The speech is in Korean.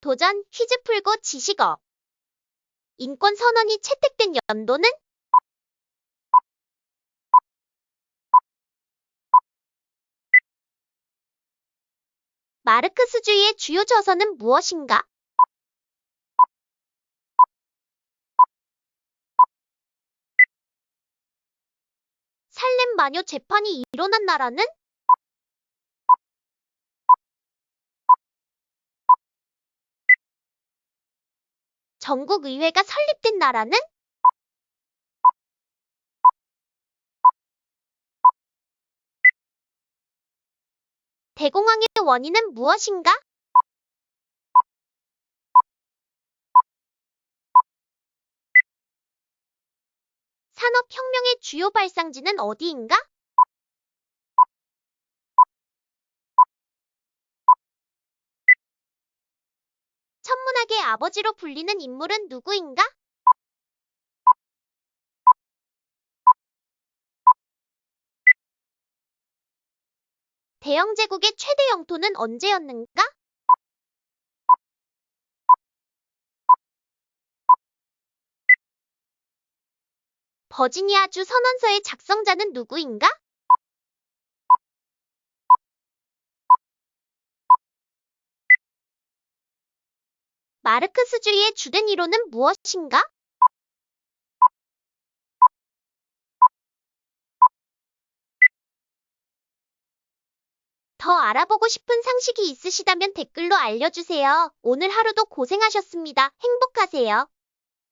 도전 퀴즈 풀고 지식어. 인권 선언이 채택된 연도는? 마르크스주의의 주요 저서는 무엇인가? 살렘 마녀 재판이 일어난 나라는? 전국 의회가 설립된 나라는? 대공황의 원인은 무엇인가? 산업혁명의 주요 발상지는 어디인가? 천문학의 아버지로 불리는 인물은 누구인가? 대영 제국의 최대 영토는 언제였는가? 버지니아주 선언서의 작성자는 누구인가? 마르크스주의의 주된 이론은 무엇인가? 더 알아보고 싶은 상식이 있으시다면 댓글로 알려주세요. 오늘 하루도 고생하셨습니다. 행복하세요.